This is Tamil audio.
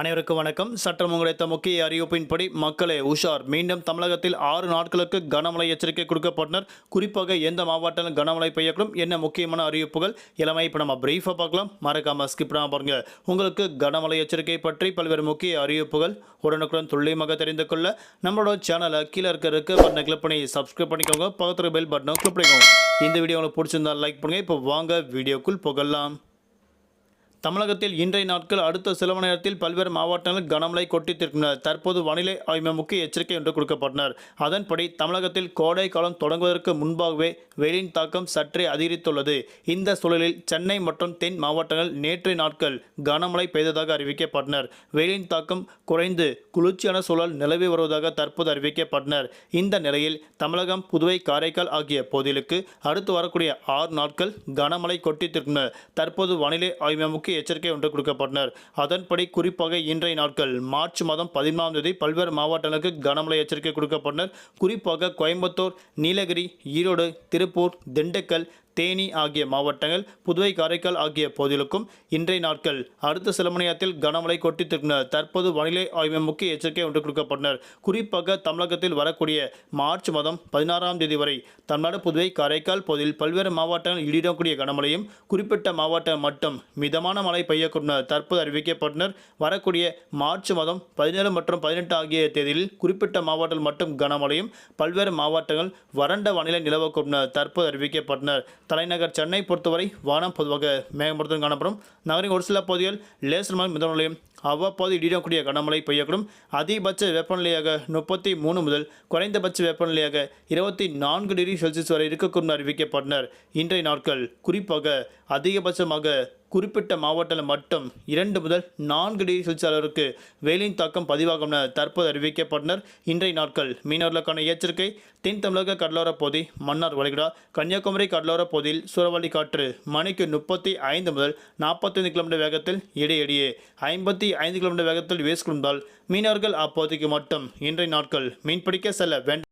அனைவருக்கும் வணக்கம். சற்றம் கிடைத்த முக்கிய அறிவிப்பின்படி மக்களே உஷார். மீண்டும் தமிழகத்தில் ஆறு நாட்களுக்கு கனமழை எச்சரிக்கை கொடுக்கப்பட்டனர். குறிப்பாக எந்த மாவட்டத்தில் கனமழை பெய்யக்கூடும். என்ன முக்கியமான அறிவிப்புகள்? எல்லாமே இப்போ நம்ம பிரீஃபாக பார்க்கலாம். மறக்காம ஸ்கிப் பண்ணாமல் பாருங்க. உங்களுக்கு கனமழை எச்சரிக்கை பற்றி பல்வேறு முக்கிய அறிவிப்புகள் உடனுக்குடன் துல்லியமாக தெரிந்து கொள்ள நம்மளோட சேனலை கீழே இருக்க இருக்க பட்டனை கிளிக் பண்ணி சப்ஸ்கிரைப் பண்ணிக்கோங்க. பக்கத்தில் பெல் பட்டனை கிளிக் பண்ணிக்கோங்க. இந்த வீடியோ உங்களுக்கு பிடிச்சிருந்தா லைக் பண்ணுங்க. இப்போ வாங்க வீடியோக்குள் புகழலாம் தமிழகத்தில் இன்றைய நாட்கள் அடுத்த சில மணி நேரத்தில் பல்வேறு மாவட்டங்களில் கனமழை கொட்டித்திருக்கின்றனர் தற்போது வானிலை ஆய்வு முக்கிய எச்சரிக்கை என்று கொடுக்கப்பட்டனர். அதன்படி தமிழகத்தில் கோடை காலம் தொடங்குவதற்கு முன்பாகவே வெயிலின் தாக்கம் சற்றே அதிகரித்துள்ளது. இந்த சூழலில் சென்னை மற்றும் தென் மாவட்டங்கள் நேற்றைய நாட்கள் கனமழை பெய்ததாக அறிவிக்கப்பட்டனர். வெயிலின் தாக்கம் குறைந்து குளிர்ச்சியான சூழல் நிலவி வருவதாக தற்போது அறிவிக்கப்பட்டனர். இந்த நிலையில் தமிழகம் புதுவை காரைக்கால் ஆகிய பகுதிகளுக்கு அடுத்து வரக்கூடிய ஆறு நாட்கள் கனமழை கொட்டித்திருக்கின்றனர் தற்போது வானிலை ஆய்வு முக்கிய எச்சரிக்கை ஒன்று கொடுக்கப்பட்டனர். அதன்படி குறிப்பாக இன்றைய நாட்கள் மார்ச் மாதம் பதினாலாம் தேதி பல்வேறு மாவட்டங்களுக்கு கனமழை எச்சரிக்கை கொடுக்கப்பட்டனர். குறிப்பாக கோயம்புத்தூர் நீலகிரி ஈரோடு திருப்பூர் திண்டுக்கல் தேனி ஆகிய மாவட்டங்கள் புதுவை காரைக்கால் ஆகிய பகுதிகளுக்கும் இன்றைய நாட்கள் அடுத்த சில மணி நேரத்தில் கனமழை கொட்டித்திருக்கின்றனர் தற்போது வானிலை ஆய்வு முக்கிய எச்சரிக்கை ஒன்று கொடுக்கப்பட்டனர். குறிப்பாக தமிழகத்தில் வரக்கூடிய மார்ச் மாதம் பதினாறாம் தேதி வரை தமிழ்நாடு புதுவை காரைக்கால் பகுதியில் பல்வேறு மாவட்டங்கள் இடிடக்கூடிய கனமழையும் குறிப்பிட்ட மாவட்டம் மட்டும் மிதமான மழை பெய்யக்கூடும். தற்போது அறிவிக்கப்பட்டனர் வரக்கூடிய மார்ச் மாதம் பதினேழு மற்றும் பதினெட்டு ஆகிய தேதியில் குறிப்பிட்ட மாவட்டங்கள் மட்டும் கனமழையும் பல்வேறு மாவட்டங்கள் வறண்ட வானிலை நிலவக்கூடும். தற்போது அறிவிக்கப்பட்டனர். தலைநகர் சென்னை பொறுத்தவரை வானம் பொதுவாக மேகமூட்டத்துடன் காணப்படும். நகரின் ஒரு சில பகுதிகள் லேசர் மிதமலையும் அவ்வப்போது இடிடக்கூடிய கனமழை பெய்யக்கூடும். அதிகபட்ச வெப்பநிலையாக முப்பத்தி மூணு முதல் குறைந்தபட்ச வெப்பநிலையாக இருபத்தி நான்கு டிகிரி செல்சியஸ் வரை இருக்கக்கூடும் அறிவிக்கப்பட்டனர். இன்றைய நாட்கள் குறிப்பாக அதிகபட்சமாக குறிப்பிட்ட மாவட்டத்தில் மட்டும் இரண்டு முதல் நான்கு டிகிரி செல்சியஸ் அளவிற்கு வெயிலின் தாக்கம் பதிவாகும் என தற்போது அறிவிக்கப்பட்டனர். இன்றைய நாட்கள் மீனவர்களுக்கான எச்சரிக்கை. தென் தமிழக கடலோரப் பகுதி மன்னார் வளைகுடா கன்னியாகுமரி கடலோரப் பகுதியில் சூறாவளி காற்று மணிக்கு முப்பத்தி ஐந்து முதல் நாற்பத்தைந்து கிலோமீட்டர் வேகத்தில் இடையிடையே ஐம்பத்தி ஐந்து கிலோமீட்டர் வேகத்தில் வீசிக்கொண்டால் மீனவர்கள் அப்போதைக்கு மட்டும் இன்றைய நாட்கள் மீன்பிடிக்க செல்ல வேண்டும்.